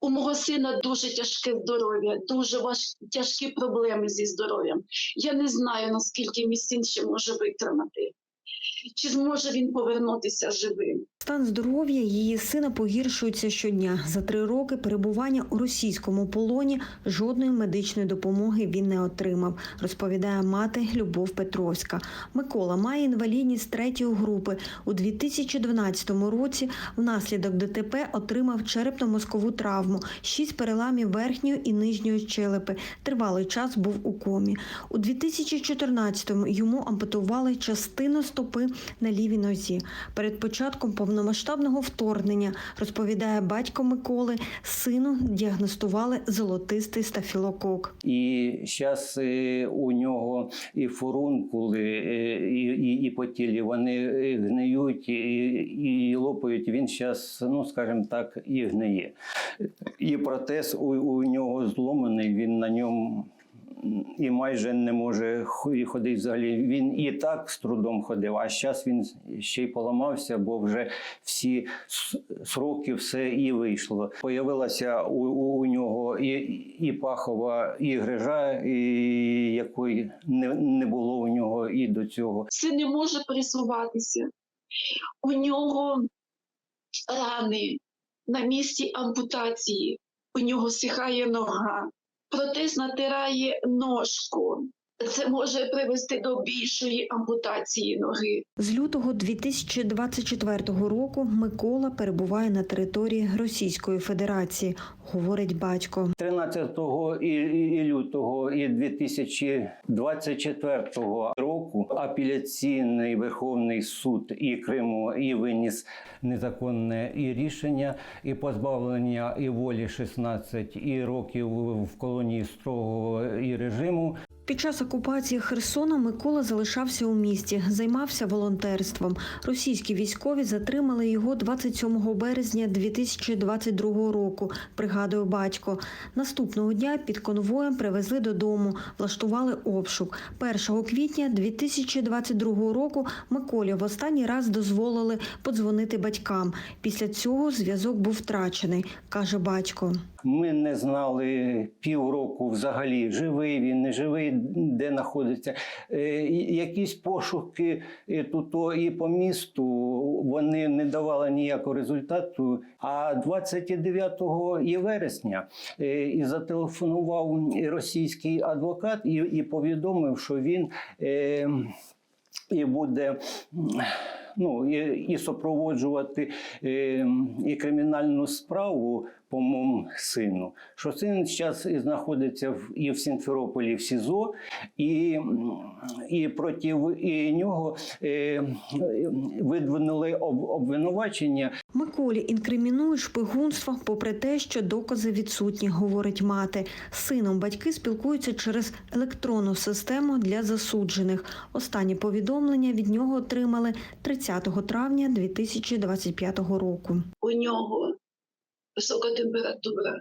У мого сина дуже тяжке здоров'я, дуже важ... тяжкі проблеми зі здоров'ям. Я не знаю, наскільки мій син ще може витримати. Чи зможе він повернутися живим? Стан здоров'я її сина погіршується щодня. За три роки перебування у російському полоні жодної медичної допомоги він не отримав, розповідає мати Любов Петровська. Микола має інвалідність третьої групи. У 2012 році внаслідок ДТП отримав черепно-мозкову травму, шість переламів верхньої і нижньої щелепи. Тривалий час був у комі. У 2014-му йому ампутували частину стопи на лівій нозі. Перед початком повномасштабного вторгнення, розповідає батько Миколи, сину діагностували золотистий стафілокок. І зараз у нього і фурункули, е, і, і, і по тілі вони е, гниють і, і лопають. Він зараз, ну скажімо так, і гниє. І протез у, у нього зломаний, він на ньому. І майже не може хо- ходити взагалі. Він і так з трудом ходив, а зараз він ще й поламався, бо вже всі сроки все і вийшло. Появилася у, у, нього і, і пахова, і грижа, і якої не, не було у нього і до цього. Син не може пересуватися. У нього рани на місці ампутації, у нього сихає нога, протез натирає ножку. Це може привести до більшої ампутації ноги. З лютого 2024 року Микола перебуває на території Російської Федерації, говорить батько. 13 і, і, лютого і 2024 року апеляційний Верховний суд і Криму і виніс незаконне і рішення, і позбавлення і волі 16 і років в колонії строгого і режиму. Під час окупації Херсона Микола залишався у місті, займався волонтерством. Російські військові затримали його 27 березня 2022 року. Пригадує батько. Наступного дня під конвоєм привезли додому, влаштували обшук. 1 квітня 2022 року Миколі в останній раз дозволили подзвонити батькам. Після цього зв'язок був втрачений, каже батько. Ми не знали півроку взагалі, живий він, не живий, де знаходиться. Е, якісь пошуки е, тут і по місту вони не давали ніякого результату. А 29 вересня е, і зателефонував російський адвокат і, і повідомив, що він. І буде ну, і, і супроводжувати е, і кримінальну справу по моєму сину. Що син зараз знаходиться в, і в Сімферополі в СІЗО, і, і проти і нього е, видвинули об, обвинувачення Миколі інкримінують шпигунство, попри те, що докази відсутні, говорить мати. З сином батьки спілкуються через електронну систему для засуджених. Останні повідомлення від нього отримали 30 травня 2025 року. У нього висока температура.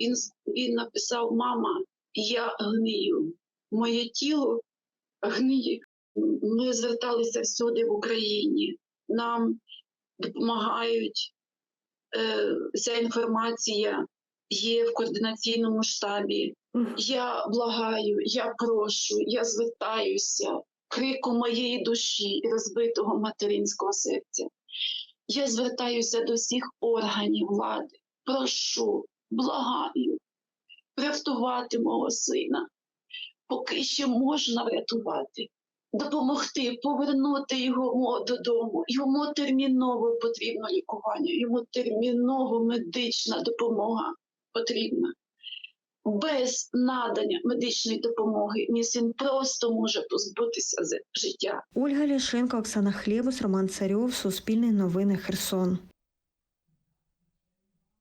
Він, він написав: Мама, я гнию. Моє тіло гниє. Ми зверталися всюди в Україні. Нам допомагають. Е, Ця інформація є в координаційному штабі. Я благаю, я прошу, я звертаюся крику моєї душі і розбитого материнського серця. Я звертаюся до всіх органів влади. Прошу, благаю, врятувати мого сина, поки ще можна врятувати, допомогти повернути його додому. Йому терміново потрібно лікування, йому терміново медична допомога потрібна. Без надання медичної допомоги мій син просто може позбутися з- життя. Ольга Ляшенко, Оксана Хлєбус, Роман Царьов, Суспільне новини Херсон.